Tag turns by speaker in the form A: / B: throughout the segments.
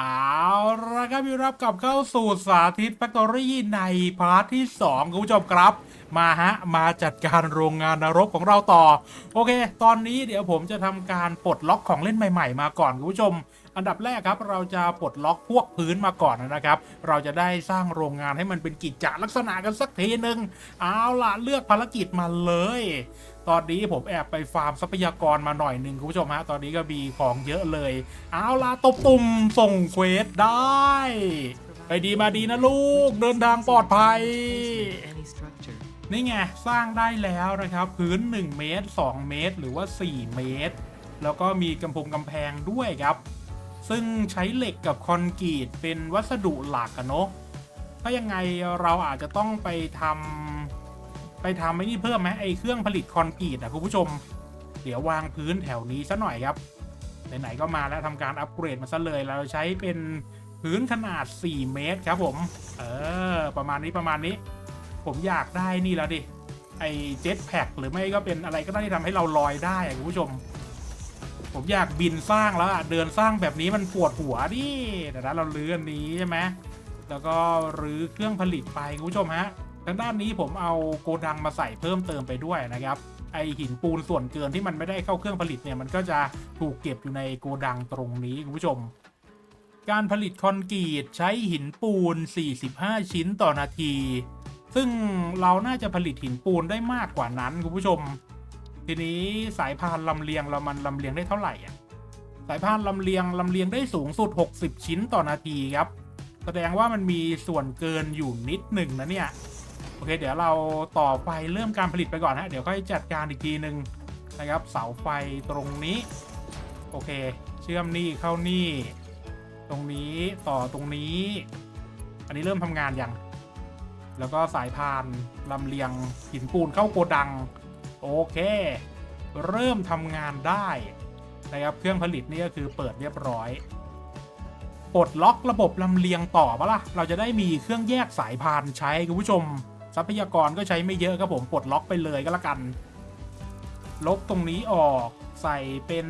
A: เอาละครับพี่รับกลับเข้าสู่สาธิตแฟคทอรี่ในพาร์ทที่ 2 คุณผู้ชมครับ มาฮะ มาจัดการโรงงานนรกของเราต่อ โอเค ตอนนี้เดี๋ยวผมจะทำการปลดล็อกของเล่นใหม่ ๆ มาก่อน คุณผู้ชม อันดับแรกครับ เราจะปลดล็อกพวกพื้นมาก่อนนะครับ เราจะได้สร้างโรงงานให้มันเป็นกิจจลักษณะกันสักทีหนึ่งเอาล่ะเลือกภารกิจมาเลย ตอนนี้ผมแอบไปฟาร์มทรัพยากรมาหน่อยหนึ่งคุณผู้ชมฮะ ตอนนี้ก็มีของเยอะเลย เอาล่ะตบตุ่มส่งเควสได้ ไปดีมาดีนะลูก เดินทางปลอดภัย นี่ไง สร้างได้แล้วนะครับ พื้น 1 เมตร 2 เมตร หรือว่า 4 เมตร แล้วก็มีกำพงกำแพงด้วยครับ ซึ่งใช้เหล็กกับคอนกรีตเป็นวัสดุหลักอะเนาะถ้ายังไงเราอาจจะต้องไปทำ ไปทำไอ้นี่เพิ่มไหมไอ้เครื่องผลิตคอนกรีตอะคุณผู้ชม เดี๋ยววางพื้นแถวนี้ซะหน่อยครับ ไหนๆก็มาแล้วทำการอัปเกรดมาซะเลย เราใช้เป็นพื้นขนาด 4 เมตรครับผม เออ ประมาณนี้ประมาณนี้ ผมอยากได้นี่แล้วดิ ไอเจ็ตแพ็กหรือไม่ก็เป็นอะไรก็ได้ที่ทำให้เราลอยได้คุณผู้ชม ผมอยากบินสร้างแล้วอะเดินสร้างแบบนี้มันปวดหัวดิแต่นั้นเราเลื้อนนี้ใช่ไหมแล้วก็รื้อเครื่องผลิตไปคุณผู้ชมฮะ ทางด้านนี้ผมเอาโกดังมาใส่เพิ่มเติมไปด้วยนะครับไอหินปูนส่วนเกินที่มันไม่ได้เข้าเครื่องผลิตเนี่ยมันก็จะถูกเก็บอยู่ในโกดังตรงนี้คุณผู้ชม การผลิตคอนกรีตใช้หินปูน 45 ชิ้นต่อนาที ซึ่งเราน่าจะผลิตหินปูนได้มากกว่านั้นคุณผู้ชม ทีนี้สายพานลำเลียงเรามันลำเลียงได้เท่าไหร่อะสายพานลำเลียงลำเลียงได้สูงสุด 60 ชิ้นต่อนาทีครับ แสดงว่ามันมีส่วนเกินอยู่นิดหนึ่งนะเนี่ย โอเค เดี๋ยวเราต่อไฟเริ่มการผลิตไปก่อนฮะเดี๋ยวค่อยจัดการอีกทีหนึ่งนะครับ เสาไฟตรงนี้ โอเค เชื่อมนี่เข้านี่ ตรงนี้ต่อตรงนี้ อันนี้เริ่มทำงานยังแล้วก็สายพานลำเลียงหินปูนเข้าโกดัง โอเค เริ่มทำงานได้นะครับเครื่องผลิตนี่ก็คือเปิดเรียบร้อยปลดล็อกระบบลำเลียงต่อปะล่ะเราจะได้มีเครื่องแยกสายพานใช้คุณผู้ชม ทรัพยากรก็ใช้ไม่เยอะครับผมปลดล็อกไปเลยก็แล้วกัน ลบตรงนี้ออกใส่เป็น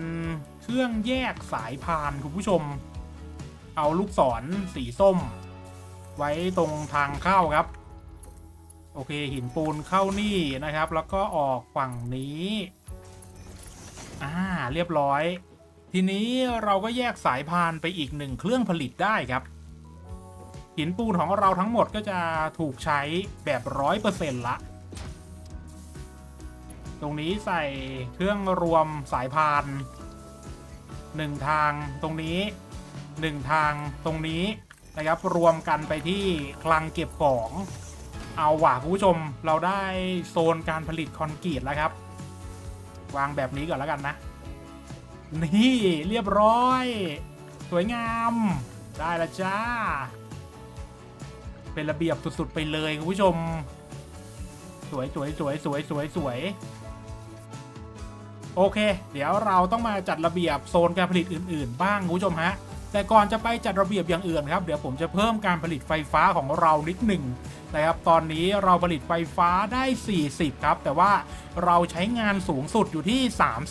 A: เครื่องแยกสายพานคุณผู้ชม เอาลูกศรสีส้ม ไว้ตรงทางเข้าครับ โอเคหินปูนเข้านี่นะครับ แล้วก็ออกฝั่งนี้อ่าเรียบร้อย ทีนี้เราก็แยกสายพานไปอีกหนึ่งเครื่องผลิตได้ครับ หินปูนของเราทั้งหมดก็จะถูกใช้แบบร้อยเปอร์เซ็นต์ละ ตรงนี้ใส่เครื่องรวมสายพานหนึ่งทางตรงนี้หนึ่งทางตรงนี้นะครับรวมกันไปที่คลังเก็บของเอาว่ะคุณผู้ชมเราได้โซนการผลิตคอนกรีตแล้วครับ วางแบบนี้ก่อนแล้วกันนะ นี่เรียบร้อย สวยงาม ได้ละจ้า เป็นระเบียบสุด ๆ ไปเลยคุณผู้ชม สวยสวยสวยสวยสวยสวยโอเค เดี๋ยวเราต้องมาจัดระเบียบโซนการผลิตอื่น ๆ บ้างคุณผู้ชมฮะ แต่ก่อนจะไปจัดระเบียบอย่างอื่นครับ เดี๋ยวผมจะเพิ่มการผลิตไฟฟ้าของเรานิดหนึ่งนะครับ ตอนนี้เราผลิตไฟฟ้าได้ 40 ครับ แต่ว่าเราใช้งานสูงสุดอยู่ที่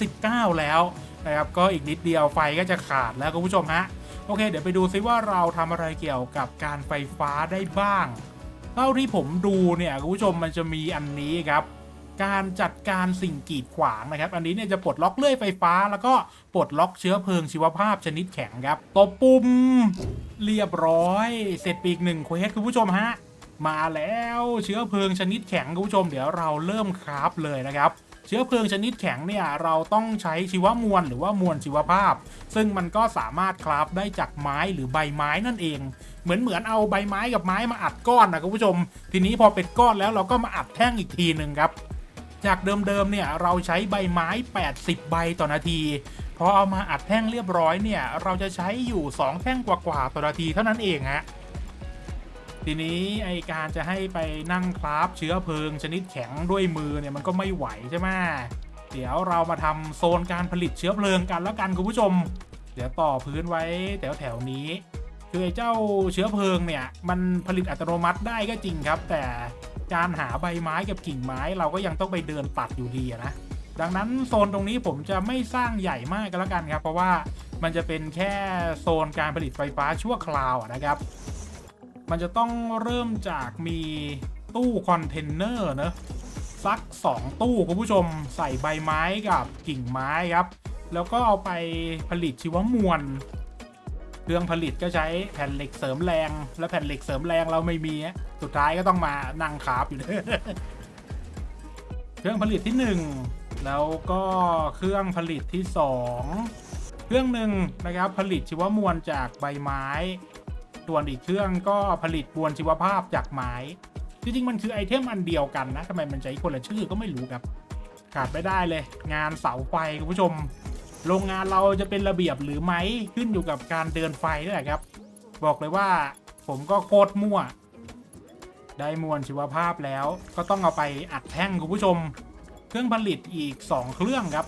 A: 39 แล้วนะครับ ก็อีกนิดเดียวไฟก็จะขาดแล้วคุณผู้ชมฮะ โอเค เดี๋ยวไปดูซิว่าเราทำอะไรเกี่ยวกับการไฟฟ้าได้บ้าง เท่าที่ผมดูเนี่ยคุณผู้ชมมันจะมีอันนี้ครับ การจัดการสิ่งกีดขวางนะครับ อันนี้เนี่ยจะปลดล็อกเลื่อยไฟฟ้า แล้วก็ปลดล็อกเชื้อเพลิงชีวภาพชนิดแข็งครับตบปุ่มเรียบร้อย เสร็จปีกหนึ่งเควสคุณผู้ชมฮะมาแล้วเชื้อเพลิงชนิดแข็งคุณผู้ชมเดี๋ยวเราเริ่มคราฟเลยนะครับ เชื้อเพลิงชนิดแข็งเนี่ยเราต้องใช้ชีวมวลหรือว่ามวลชีวภาพ ซึ่งมันก็สามารถคราฟได้จากไม้หรือใบไม้นั่นเอง เหมือนเหมือนเอาใบไม้กับไม้มาอัดก้อนนะคุณผู้ชม ทีนี้พอเป็นก้อนแล้วเราก็มาอัดแท่งอีกทีหนึ่งครับ จากเดิมๆเนี่ยเราใช้ใบไม้ 80 ใบต่อนาทีพอเอามาอัดแท่งเรียบร้อยเนี่ยเราจะใช้อยู่ 2 แท่งกว่าๆต่อนาทีเท่านั้นเองฮะ ทีนี้ไอการจะให้ไปนั่งคราฟเชื้อเพลิงชนิดแข็งด้วยมือเนี่ยมันก็ไม่ไหวใช่ไหมเดี๋ยวเรามาทำโซนการผลิตเชื้อเพลิงกันแล้วกันคุณผู้ชม เดี๋ยวต่อพื้นไว้แถวแถวนี้คือไอเจ้าเชื้อเพลิงเนี่ยมันผลิตอัตโนมัติได้ก็จริงครับ แต่การหาใบไม้กับกิ่งไม้เราก็ยังต้องไปเดินตัดอยู่ดีนะดังนั้นโซนตรงนี้ผมจะไม่สร้างใหญ่มากก็แล้วกันครับ เพราะว่ามันจะเป็นแค่โซนการผลิตไฟฟ้าชั่วคราวนะครับ มันจะต้องเริ่มจากมีตู้คอนเทนเนอร์เนอะสัก 2 ตู้คุณผู้ชมใส่ใบไม้กับกิ่งไม้ครับ แล้วก็เอาไปผลิตชีวมวลเครื่องผลิตก็ใช้แผ่นเหล็กเสริมแรง และแผ่นเหล็กเสริมแรงเราไม่มี สุดท้ายก็ต้องมานั่งคาบอยู่เครื่องผลิตที่ 1 แล้วก็เครื่องผลิตที่ 2 เครื่องหนึ่งนะครับผลิตชีวมวลจากใบไม้ ส่วนอีกเครื่องก็ผลิตมวลชีวภาพจากไม้จริงๆมันคือไอเทมอันเดียวกันนะทำไมมันใช้คนละชื่อก็ไม่รู้ครับขาดไม่ได้เลย งานเสาไฟคุณผู้ชม โรงงานเราจะเป็นระเบียบหรือไม่ขึ้นอยู่กับการเดินไฟนี่แหละครับ บอกเลยว่าผมก็โคตรมั่ว ได้มวลชีวภาพแล้ว ก็ต้องเอาไปอัดแท่งคุณผู้ชม เครื่องผลิตอีก 2 เครื่องครับ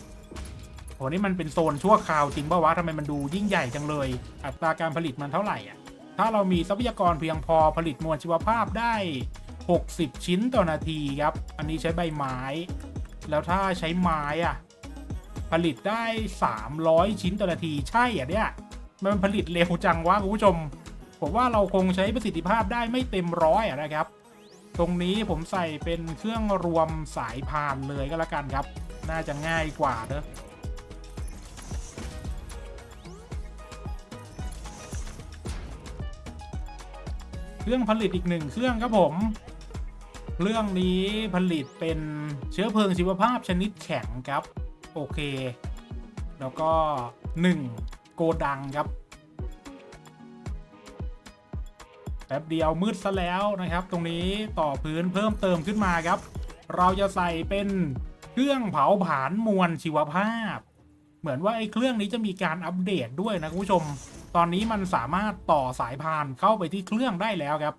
A: โหนี่มันเป็นโซนชั่วคราวจริงป่าวะทำไมมันดูยิ่งใหญ่จังเลย อัตราการผลิตมันเท่าไหร่อะ ถ้าเรามีทรัพยากรเพียงพอผลิตมวลชีวภาพได้ 60 ชิ้นต่อนาทีครับ อันนี้ใช้ใบไม้ แล้วถ้าใช้ไม้อะผลิตได้ 300 ชิ้นต่อนาทีใช่อะเนี่ย มันผลิตเร็วจังวะคุณผู้ชม ผมว่าเราคงใช้ประสิทธิภาพได้ไม่เต็มร้อยอะนะครับ ตรงนี้ผมใส่เป็นเครื่องรวมสายพานเลยก็แล้วกันครับ น่าจะง่ายกว่าเนอะ เครื่องผลิตอีกหนึ่งเครื่องครับผมเครื่องนี้ผลิตเป็นเชื้อเพลิงชีวภาพชนิดแข็งครับ โอเค แล้วก็ 1 โกดังครับแป๊บเดียวมืดซะแล้วนะครับ ตรงนี้ต่อพื้นเพิ่มเติมขึ้นมาครับ เราจะใส่เป็นเครื่องเผาผลาญมวลชีวภาพ เหมือนว่าไอ้เครื่องนี้จะมีการอัปเดตด้วยนะคุณผู้ชม ตอนนี้มันสามารถต่อสายพานเข้าไปที่เครื่องได้แล้วครับ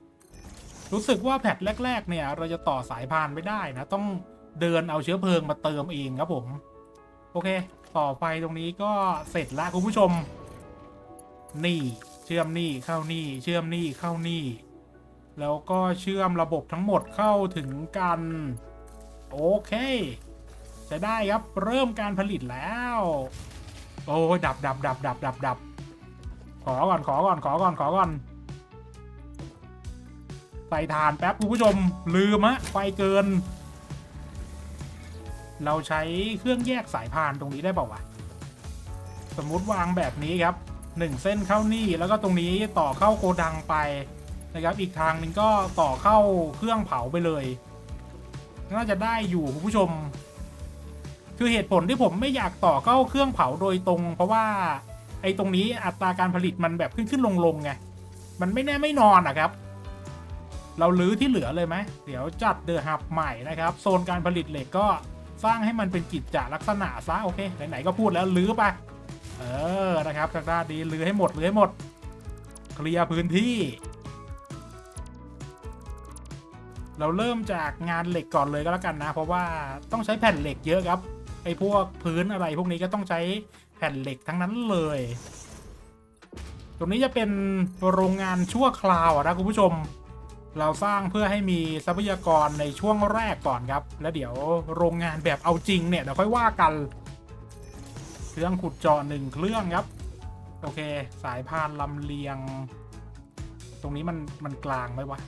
A: รู้สึกว่าแพทแรก ๆ เนี่ย เราจะต่อสายพานไม่ได้นะ ต้องเดินเอาเชื้อเพลิงมาเติมเองครับผม โอเค ต่อไฟตรงนี้ก็เสร็จแล้วคุณผู้ชม นี่เชื่อมนี่เข้านี่ เชื่อมนี่เข้านี่ แล้วก็เชื่อมระบบทั้งหมดเข้าถึงกัน โอเคจะได้ครับเริ่มการผลิตแล้ว โอ้ยดับดับดับดับดับดับ ขอก่อน ขอก่อน ขอก่อน ขอก่อน ใส่ฐานแป๊บคุณผู้ชม ลืมฮะไฟเกิน เราใช้เครื่องแยกสายพานตรงนี้ได้เปล่าวะ สมมุติวางแบบนี้ครับหนึ่งเส้นเข้านี่แล้วก็ตรงนี้ต่อเข้าโกดังไปนะครับ อีกทางนึงก็ต่อเข้าเครื่องเผาไปเลย น่าจะได้อยู่คุณผู้ชม คือเหตุผลที่ผมไม่อยากต่อเข้าเครื่องเผาโดยตรง เพราะว่า ไอ้ตรงนี้อัตราการผลิตมันแบบขึ้นขึ้นลงลงไง มันไม่แน่ไม่นอนอะครับ เราลื้อที่เหลือเลยไหมเดี๋ยวจัดเดอะฮับใหม่นะครับ โซนการผลิตเหล็กก็สร้างให้มันเป็นกิจจลักษณะซะโอเค ไหนๆก็พูดแล้วลื้อไป เออ นะครับทางด้านนี้ลื้อให้หมดลื้อให้หมด เคลียร์พื้นที่ เราเริ่มจากงานเหล็กก่อนเลยก็แล้วกันนะ เพราะว่าต้องใช้แผ่นเหล็กเยอะครับ ไอ้พวกพื้นอะไรพวกนี้ก็ต้องใช้ แผ่นเหล็กทั้งนั้นเลย ตรงนี้จะเป็นโรงงานชั่วคราวอะนะคุณผู้ชม เราสร้างเพื่อให้มีทรัพยากรในช่วงแรกก่อนครับ แล้วเดี๋ยวโรงงานแบบเอาจริงเนี่ยเดี๋ยวค่อยว่ากัน เครื่องขุดเจาะหนึ่งเครื่องครับ โอเค สายพานลำเลียง ตรงนี้มันมันกลางไหมวะ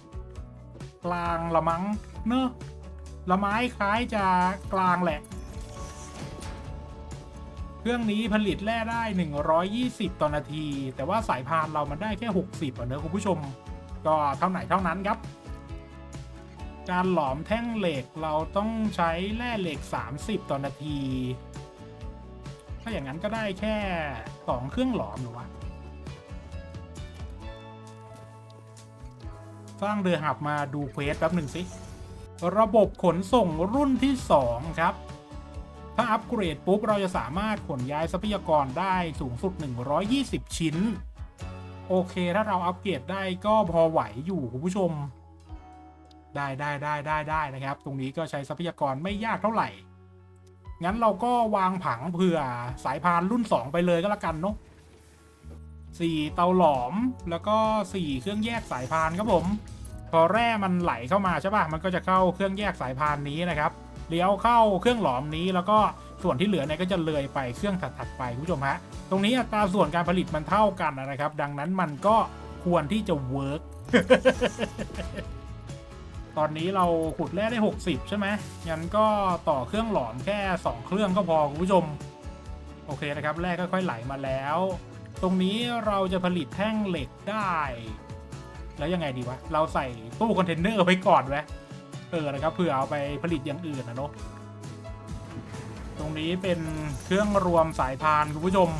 A: กลางละมั้งเนอะละไม้คล้ายจะกลางแหละ เครื่องนี้ผลิตแร่ได้ 120 ต่อนาที แต่ว่าสายพานเรามันได้แค่ 60อะเนอะคุณผู้ชม ก็เท่าไหนเท่านั้นครับ การหลอมแท่งเหล็กเราต้องใช้แร่เหล็ก 30 ต่อนาที ถ้าอย่างนั้นก็ได้แค่สองเครื่องหลอมหรือวะสร้างเรือหับมาดูเควสแป๊บหนึ่งสิ ระบบขนส่งรุ่นที่ 2 ครับ ถ้าอัปเกรดปุ๊บ เราจะสามารถขนย้ายทรัพยากรได้สูงสุด 120 ชิ้น โอเค ถ้าเราอัปเกรดได้ก็พอไหวอยู่คุณผู้ชม ได้ได้ได้ได้ได้นะครับ ตรงนี้ก็ใช้ทรัพยากรไม่ยากเท่าไหร่ งั้นเราก็วางผังเผื่อสายพานรุ่น 2 ไปเลยก็แล้วกันเนาะสี่เตาหลอมแล้วก็สี่เครื่องแยกสายพานครับผม พอแร่มันไหลเข้ามาใช่ป่ะมันก็จะเข้าเครื่องแยกสายพานนี้นะครับ เลี้ยวเข้าเครื่องหลอมนี้แล้วก็ส่วนที่เหลือเนี่ยก็จะเลยไปเครื่องถัดๆไปคุณผู้ชมฮะตรงนี้อัตราส่วนการผลิตมันเท่ากันนะครับ ดังนั้นมันก็ควรที่จะเวิร์กตอนนี้เราขุดแร่ได้ 60 ใช่ไหมงั้นก็ต่อเครื่องหลอมแค่ 2 เครื่องก็พอคุณผู้ชม โอเคนะครับ แร่ค่อยๆไหลมาแล้ว ตรงนี้เราจะผลิตแท่งเหล็กได้ แล้วยังไงดีวะ เราใส่ตู้คอนเทนเนอร์ไว้ก่อนไหม เออนะครับเผื่อเอาไปผลิตอย่างอื่นนะเนาะตรงนี้เป็นเครื่องรวมสายพานคุณผู้ชม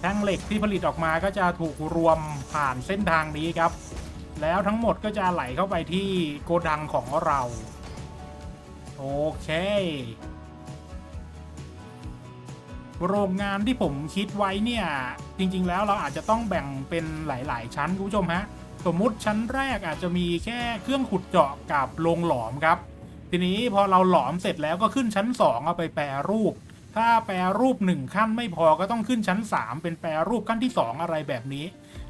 A: แท่งเหล็กที่ผลิตออกมาก็จะถูกรวมผ่านเส้นทางนี้ครับ แล้วทั้งหมดก็จะไหลเข้าไปที่โกดังของเรา โอเคโรงงานที่ผมคิดไว้เนี่ย จริง ๆ แล้วเราอาจจะต้องแบ่งเป็นหลาย ๆ ชั้นคุณผู้ชมฮะ สมมุติชั้นแรกอาจจะมีแค่เครื่องขุดเจาะกับโรงหลอมครับ ทีนี้พอเราหลอมเสร็จแล้วก็ขึ้นชั้น 2 เอาไปแปรรูป ถ้าแปรรูป 1 ขั้นไม่พอก็ต้องขึ้นชั้น 3 เป็นแปรรูปขั้นที่ 2 อะไรแบบนี้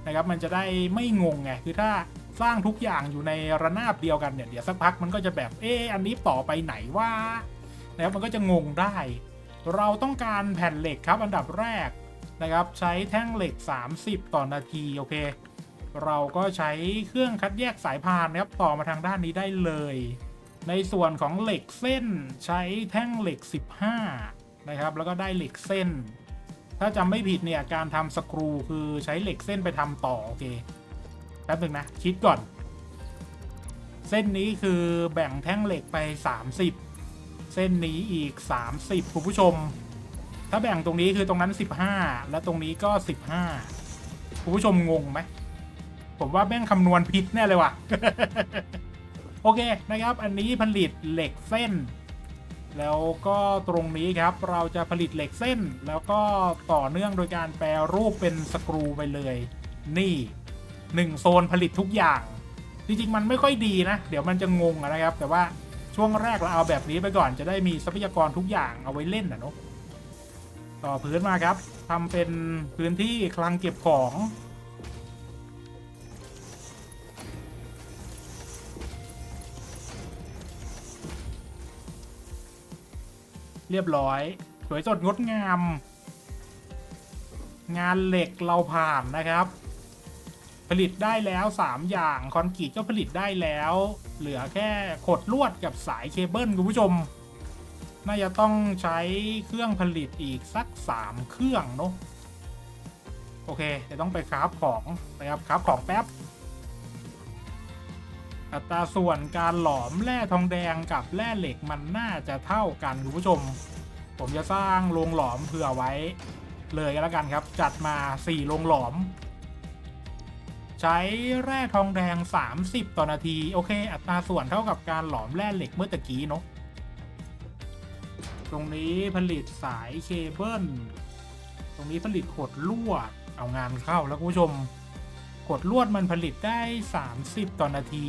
A: นะครับมันจะได้ไม่งงไงคือถ้าสร้างทุกอย่างอยู่ในระนาบเดียวกันเนี่ยเดี๋ยวสักพักมันก็จะแบบเอออันนี้ต่อไปไหนว่านะครับมันก็จะงงได้ เราต้องการแผ่นเหล็กครับอันดับแรกนะครับใช้แท่งเหล็ก 30 ต่อนาทีโอเค เราก็ใช้เครื่องคัดแยกสายพานนะครับต่อมาทางด้านนี้ได้เลย ในส่วนของเหล็กเส้นใช้แท่งเหล็ก 15 นะครับ แล้วก็ได้เหล็กเส้น ถ้าจำไม่ผิดเนี่ยการทำสกรูคือใช้เหล็กเส้นไปทำต่อโอเคแป๊บนึงนะคิดก่อน เส้นนี้คือแบ่งแท่งเหล็กไป 30 เส้นนี้อีก 30คุณผู้ชม ถ้าแบ่งตรงนี้คือตรงนั้น 15 และตรงนี้ก็ 15คุณผู้ชมงงไหม ผมว่าแม่งคำนวณผิดแน่เลยว่ะ โอเคนะครับ อันนี้ผลิตเหล็กเส้น แล้วก็ตรงนี้ครับเราจะผลิตเหล็กเส้น แล้วก็ต่อเนื่องโดยการแปรรูปเป็นสกรูไปเลย นี่หนึ่งโซนผลิตทุกอย่าง จริงๆ มันไม่ค่อยดีนะ เดี๋ยวมันจะงงนะครับ แต่ว่าช่วงแรกเราเอาแบบนี้ไปก่อนจะได้มีทรัพยากรทุกอย่างเอาไว้เล่นนะเนาะต่อพื้นมาครับทำเป็นพื้นที่คลังเก็บของ เรียบร้อย สวยสดงดงาม งานเหล็กเราผ่านนะครับ ผลิตได้แล้ว 3 อย่างคอนกรีตก็ผลิตได้แล้ว เหลือแค่ขดลวดกับสายเคเบิลคุณผู้ชม น่าจะต้องใช้เครื่องผลิตอีกสัก 3 เครื่องเนาะโอเคเดี๋ยวต้องไปคราฟของนะครับคราฟของแป๊บ อัตราส่วนการหลอมแร่ทองแดงกับแร่เหล็กมันน่าจะเท่ากันคุณผู้ชม ผมจะสร้างโรงหลอมเผื่อไว้ เลยก็แล้วกันครับ จัดมา 4 โรงหลอม ใช้แร่ทองแดง 30 ต่อนาที โอเค อัตราส่วนเท่ากับการหลอมแร่เหล็กเมื่อตะกี้เนาะตรงนี้ผลิตสายเคเบิลตรงนี้ผลิตขดลวดเอางานเข้าแล้วคุณผู้ชม กดลวดมันผลิตได้ 30 ต่อนาที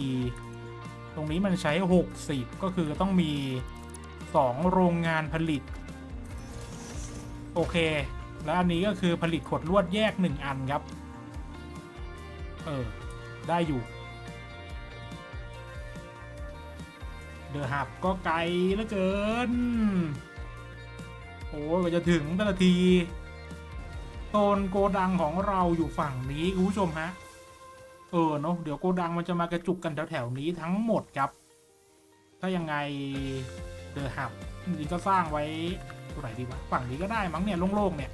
A: ตรงนี้มันใช้ 60 ก็คือต้องมี 2 โรงงานผลิต โอเค แล้วอันนี้ก็คือผลิตขดลวดแยก 1 อันครับ เออ ได้อยู่ เดอะฮับก็ไกลเหลือเกิน โอ้ยกว่าจะถึงแต่ละทีโซนโกดังของเราอยู่ฝั่งนี้คุณผู้ชมฮะ เออเนาะเดี๋ยวโกดังมันจะมากระจุกกันแถวๆนี้ทั้งหมดครับ ถ้ายังไงเดอะฮับจริงก็สร้างไว้ตรงไหนดีวะฝั่งนี้ก็ได้มั้งเนี่ยโล่งๆเนี่ย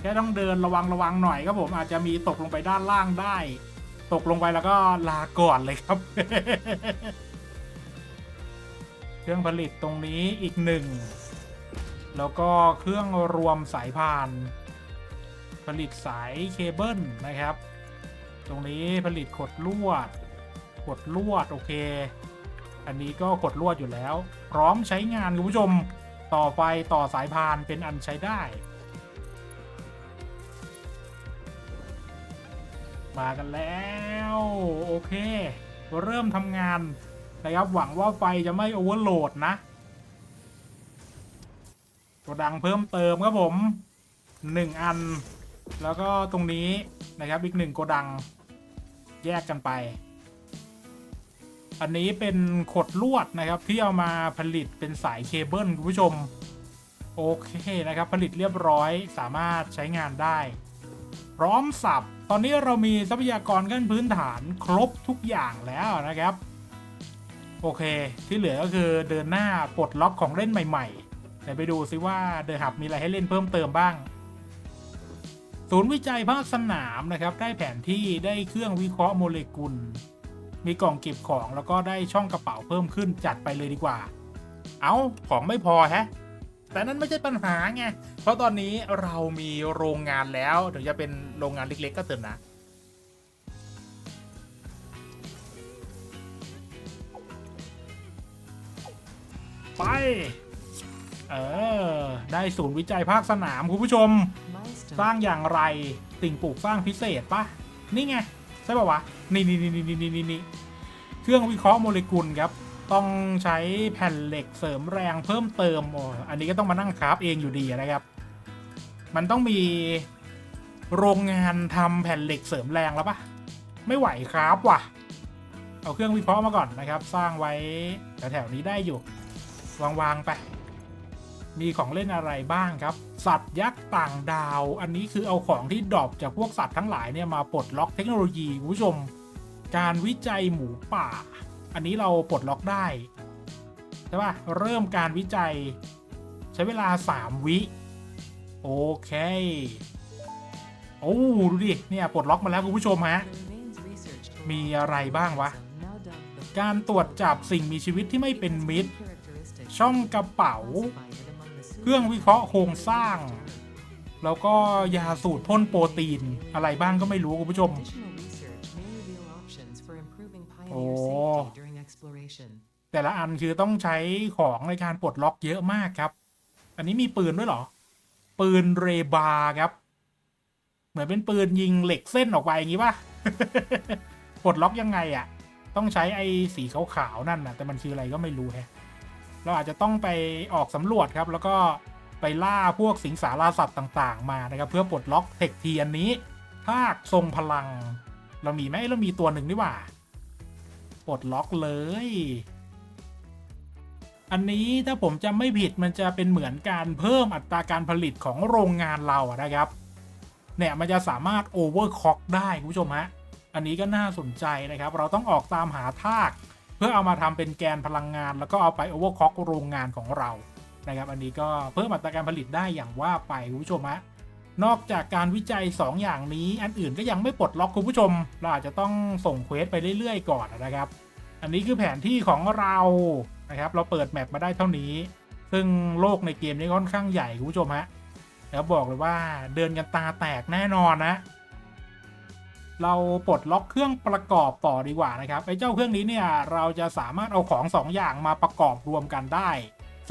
A: แค่ต้องเดินระวังระวังหน่อยครับผมอาจจะมีตกลงไปด้านล่างได้ ตกลงไปแล้วก็ลาก่อนเลยครับ เครื่องผลิตตรงนี้อีกหนึ่ง แล้วก็เครื่องรวมสายพาน ผลิตสายเคเบิลนะครับ ตรงนี้ผลิตขดลวด ขดลวด โอเค อันนี้ก็ขดลวดอยู่แล้ว พร้อมใช้งาน คุณผู้ชมต่อไปต่อสายพานเป็นอันใช้ได้ มากันแล้ว โอเค เริ่มทำงานนะครับ หวังว่าไฟจะไม่โอเวอร์โหลดนะ ตัวดังเพิ่มเติมครับผมหนึ่งอัน แล้วก็ตรงนี้นะครับอีกหนึ่งโกดังแยกกันไป อันนี้เป็นขดลวดนะครับที่เอามาผลิตเป็นสายเคเบิลคุณผู้ชม โอเคนะครับ ผลิตเรียบร้อยสามารถใช้งานได้ พร้อมสับ ตอนนี้เรามีทรัพยากรขั้นพื้นฐานครบทุกอย่างแล้วนะครับ โอเค ที่เหลือก็คือเดินหน้าปลดล็อกของเล่นใหม่ ๆ เดี๋ยวไปดูซิว่าเดอะฮับมีอะไรให้เล่นเพิ่มเติมบ้าง ศูนย์วิจัยภาคสนามนะครับ ได้แผนที่ได้เครื่องวิเคราะห์โมเลกุล มีกล่องเก็บของแล้วก็ได้ช่องกระเป๋าเพิ่มขึ้นจัดไปเลยดีกว่า เอาของไม่พอแฮะ แต่นั้นไม่ใช่ปัญหาไง เพราะตอนนี้เรามีโรงงานแล้วถึงจะเป็นโรงงานเล็กๆ ก็เถอะนะไป เออ ได้ศูนย์วิจัยภาคสนามคุณผู้ชม
B: Milestone.
A: สร้างอย่างไรสิ่งปลูกสร้างพิเศษปะนี่ไง ใช่ป่าวะ นี่นี่นี่นี่นี่นี่นี่เครื่องวิเคราะห์โมเลกุลครับ ต้องใช้แผ่นเหล็กเสริมแรงเพิ่มเติมโอ้อันนี้ก็ต้องมานั่งคราฟเองอยู่ดีนะครับ มันต้องมีโรงงานทำแผ่นเหล็กเสริมแรงแล้วปะไม่ไหวครับว่ะ เอาเครื่องวิเคราะห์มาก่อนนะครับ สร้างไว้แถวๆนี้ได้อยู่วางๆไป มีของเล่นอะไรบ้างครับ สัตว์ยักษ์ต่างดาว อันนี้คือเอาของที่ดรอปจากพวกสัตว์ทั้งหลายเนี่ยมาปลดล็อกเทคโนโลยีคุณผู้ชม การวิจัยหมูป่า อันนี้เราปลดล็อกได้ใช่ปะเริ่มการวิจัย ใช้เวลา 3 วิโอเค โอ้ดูดิ เนี่ยปลดล็อกมาแล้วคุณผู้ชมฮะ มีอะไรบ้างวะ การตรวจจับสิ่งมีชีวิตที่ไม่เป็นมิตร ช่องกระเป๋า เครื่องวิเคราะห์โครงสร้าง แล้วก็ยาสูตรพ่นโปรตีนอะไรบ้างก็ไม่รู้คุณผู้ชม
B: Additional research may reveal options for improving pioneer
A: Oh.
B: safety during exploration.
A: แต่ละอันคือต้องใช้ของในการปลดล็อกเยอะมากครับ อันนี้มีปืนด้วยเหรอ ปืนเรบาร์ครับ เหมือนเป็นปืนยิงเหล็กเส้นออกไปอย่างงี้ป่ะ ปลดล็อกยังไงอะ่ะ ต้องใช้ไอ้สีขาวๆนั่นนะแต่มันคืออะไรก็ไม่รู้แฮะ เราอาจจะต้องไปออกสำรวจครับ แล้วก็ไปล่าพวกสิงสาราสัตว์ต่าง ๆ มานะครับ เพื่อปลดล็อกเทคทีอันนี้ภาคทรงพลัง เรามีไหมเรามีตัวหนึ่งนี่หว่าปลดล็อกเลย อันนี้ถ้าผมจำไม่ผิดมันจะเป็นเหมือนการเพิ่มอัตราการผลิตของโรงงานเราอะนะครับ เนี่ยมันจะสามารถโอเวอร์ค k ได้คุณผู้ชมฮะ อันนี้ก็น่าสนใจนะครับ เราต้องออกตามหาทาก พื่อเอามาทำเป็นแกนพลังงาน แล้วก็เอาไปโอเวอร์ค k โรงงานของเรานะครับอันนี้ก็เพิ่มอัตราการผลิตได้อย่างว่าไปคุณผู้ชมฮะนอกจากการวิจัย 2 อย่างนี้ อันอื่นก็ยังไม่ปลดล็อกคุณผู้ชม เราอาจจะต้องส่งเควสไปเรื่อยๆ ก่อนนะครับ อันนี้คือแผนที่ของเรานะครับ เราเปิดแมปมาได้เท่านี้ ซึ่งโลกในเกมนี้ค่อนข้างใหญ่คุณผู้ชมฮะแล้วบอกเลยว่าเดินกันตาแตกแน่นอนนะ เราปลดล็อกเครื่องประกอบต่อดีกว่านะครับไอ้เจ้าเครื่องนี้เนี่ยเราจะสามารถเอาของสองอย่างมาประกอบรวมกันได้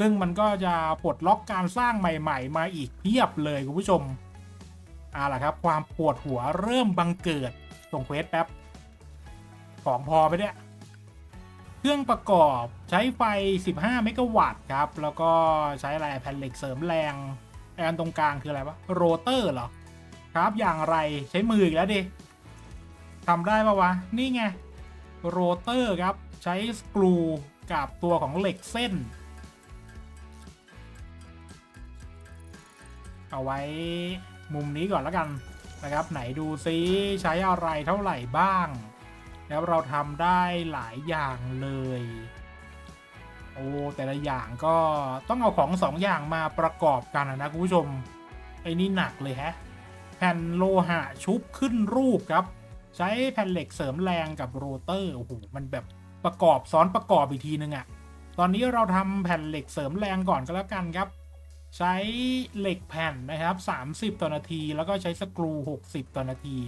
A: ซึ่งมันก็จะปลดล็อกการสร้างใหม่ ๆ มาอีกเพียบเลยคุณผู้ชมเอาล่ะครับ ความปวดหัวเริ่มบังเกิดส่งเควสแป๊บของพอไปเนี่ยเครื่องประกอบใช้ไฟ 15 เมกะวัตต์ครับ แล้วก็ใช้อะไรแผ่นเหล็กเสริมแรงแอนตรงกลางคืออะไรวะโรเตอร์เหรอครับอย่างไรใช้มืออีกแล้วดิ ทำได้ปะวะ นี่ไง โรเตอร์ครับ ใช้สกรูกับตัวของเหล็กเส้น เอาไว้มุมนี้ก่อนแล้วกันนะครับ ไหนดูซิใช้อะไรเท่าไหร่บ้าง แล้วเราทำได้หลายอย่างเลย โอ้แต่ละอย่างก็ต้องเอาของสองอย่างมาประกอบกันนะคุณผู้ชม ไอ้นี่หนักเลยฮะ แผ่นโลหะชุบขึ้นรูปครับ ใช้แผ่นเหล็กเสริมแรงกับโรเตอร์โอ้โหมันแบบประกอบซ้อนประกอบอีกทีนึงอะ่ะ ตอนนี้เราทำแผ่นเหล็กเสริมแรงก่อนก็แล้วกันครับ ใช้เหล็กแผ่นนะครับ 30 ต่อนาที แล้วก็ใช้สกรู 60 ต่อนาที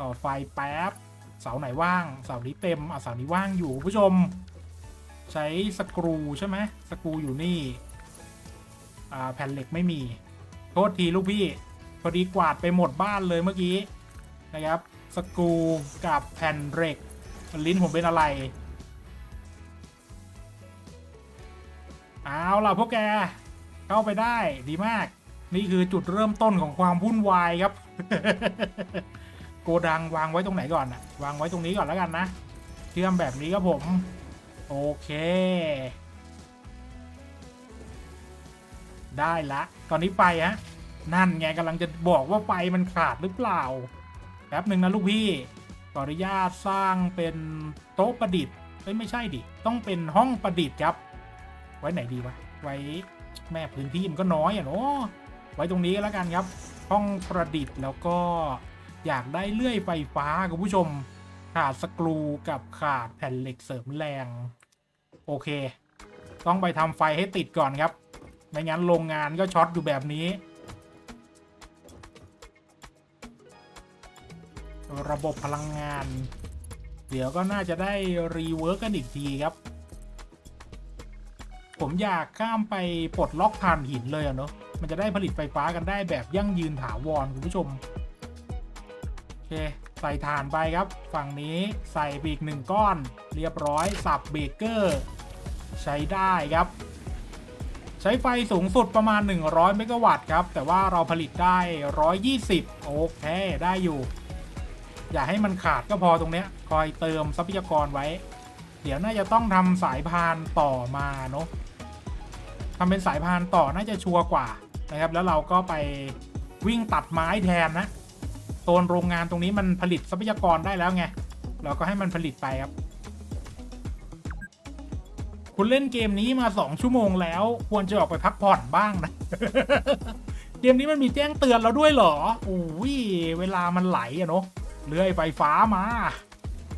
A: ต่อไฟแป๊บ เสาไหนว่าง เสานี้เต็มอะเสานี้ว่างอยู่คุณผู้ชม ใช้สกรูใช่ไหมสกรูอยู่นี่ อ่าแผ่นเหล็กไม่มี โทษทีลูกพี่ พอดีกวาดไปหมดบ้านเลยเมื่อกี้นะครับสกูกับแผ่นเหล็กลิ้นผมเป็นอะไรเอาล่ะพวกแกเข้าไปได้ดีมาก นี่คือจุดเริ่มต้นของความวุ่นวายครับ โกดังวางไว้ตรงไหนก่อนอะวางไว้ตรงนี้ก่อนแล้วกันนะเชื่อมแบบนี้ครับผม โอเค ได้ละ ตอนนี้ไฟฮะ นั่นไงกำลังจะบอกว่าไฟมันขาดหรือเปล่า แป๊บหนึ่งนะลูกพี่ ขออนุญาตสร้างเป็นโต๊ะประดิษฐ์ไม่ใช่ดิ ต้องเป็นห้องประดิษฐ์ครับ ไว้ไหนดีวะ ไว้แม่พื้นที่มันก็น้อยอะเนาะไว้ตรงนี้ก็แล้วกันครับ ห้องประดิษฐ์แล้วก็อยากได้เลื่อยไฟฟ้าคุณผู้ชม ขาดสกรูกับขาดแผ่นเหล็กเสริมแรง โอเค ต้องไปทำไฟให้ติดก่อนครับ ไม่งั้นโรงงานก็ช็อตอยู่แบบนี้ ระบบพลังงาน เดี๋ยวก็น่าจะได้รีเวิร์กกันอีกทีครับ ผมอยากข้ามไปปลดล็อกถ่านหินเลยอะเนาะมันจะได้ผลิตไฟฟ้ากันได้แบบยั่งยืนถาวรคุณผู้ชมโอเคใส่ถ่านไปครับ ฝั่งนี้ใส่ไปอีกหนึ่งก้อน เรียบร้อยสับเบเกอร์ ใช้ได้ครับ ใช้ไฟสูงสุดประมาณ 100 เมกะวัตต์ครับ แต่ว่าเราผลิตได้ 120 โอเค ได้อยู่ อย่าให้มันขาดก็พอตรงเนี้ยคอยเติมทรัพยากรไว้ เดี๋ยวน่าจะต้องทำสายพานต่อมาเนาะทำเป็นสายพานต่อน่าจะชัวร์กว่านะครับ แล้วเราก็ไปวิ่งตัดไม้แทนนะโซนโรงงานตรงนี้มันผลิตทรัพยากรได้แล้วไง เราก็ให้มันผลิตไปครับ คุณเล่นเกมนี้มา 2 ชั่วโมงแล้ว ควรจะออกไปพักผ่อนบ้างนะ เกมนี้มันมีแจ้งเตือนเราด้วยเหรอโอ้ย เวลามันไหลอะเนาะ เลื่อยไฟฟ้ามา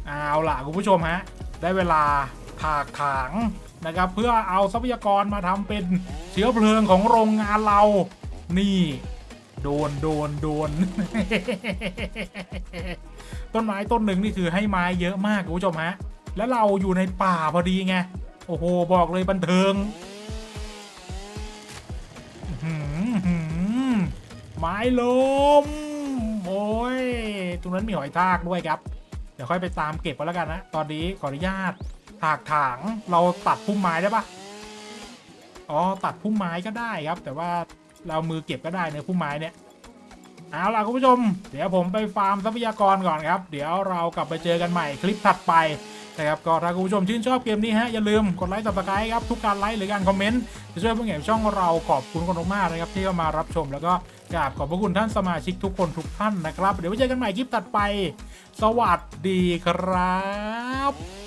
A: เอาล่ะคุณผู้ชมฮะ ได้เวลาถากถางนะครับ เพื่อเอาทรัพยากรมาทำเป็นเชื้อเพลิงของโรงงานเรา นี่ โดนโดนโดน ต้นไม้ต้นหนึ่งนี่คือให้ไม้เยอะมากคุณผู้ชมฮะ แล้วเราอยู่ในป่าพอดีไง โอ้โห บอกเลยบันเทิงไม้ลม โอ้ย ตรงนั้นมีหอยทากด้วยครับ เดี๋ยวค่อยไปตามเก็บก็แล้วกันนะ ตอนนี้ขออนุญาตถากถางเราตัดพุ่มไม้ได้ปะอ๋อ ตัดพุ่มไม้ก็ได้ครับ แต่ว่าเรามือเก็บก็ได้ในพุ่มไม้เนี่ย เอาล่ะคุณผู้ชม เดี๋ยวผมไปฟาร์มทรัพยากรก่อนครับ เดี๋ยวเรากลับไปเจอกันใหม่คลิปถัดไปนะครับก็ถ้าคุณผู้ชมชื่นชอบเกมนี้ฮะอย่าลืมกดไลค์ตับสไครต์ครับทุกการไลค์หรือการคอมเมนต์จะช่วยเพื่อนแง่ช่องเราขอบคุณคนมากนะครับที่เข้ามารับชมแล้วก็ กราบขอบพระคุณท่านสมาชิกทุกคนทุกท่านนะครับ เดี๋ยวไว้เจอกันใหม่คลิปถัดไป สวัสดีครับ